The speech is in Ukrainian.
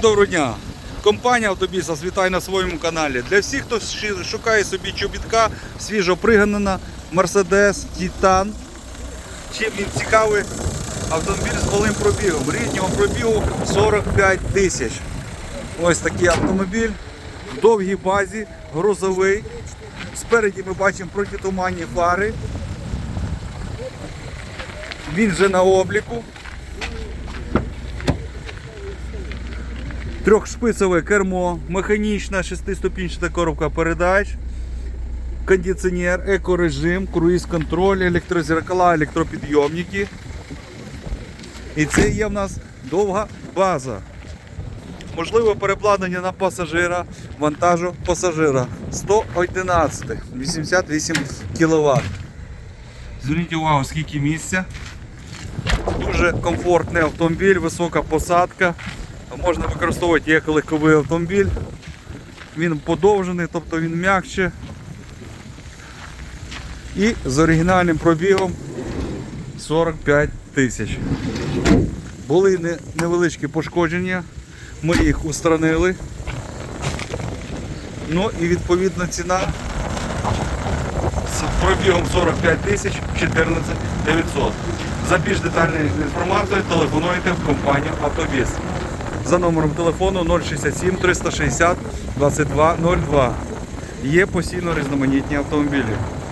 Доброго дня! Компанія Автобісас вітає на своєму каналі. Для всіх, хто шукає собі чобітка, свіжо приганена, Mercedes Titan. Чим він цікавий? Автомобіль з малим пробігом. Ріднього пробігу 45 тисяч. Ось такий автомобіль в довгій базі, грузовий. Спереді ми бачимо протитуманні фари. Він вже на обліку. Трьохшпицеве кермо, механічна шестиступінчата коробка передач, кондиціонер, екорежим, круїз-контроль, електрозеркала, електропідйомники. І це є в нас довга база. Можливе перекладення на пасажира, вантажу пасажира 111, 88 кВт. Зверніть увагу, скільки місця. Дуже комфортний автомобіль, висока посадка. Можна використовувати як легковий автомобіль. Він подовжений, тобто він м'якше. І з оригінальним пробігом 45 тисяч. Були невеличкі пошкодження, ми їх устранили. Ну і відповідна ціна з пробігом 45 тисяч 14 900. За більш детальною інформацією телефонуйте в компанію Автобіс. За номером телефону 067 360 2202. Є постійно різноманітні автомобілі.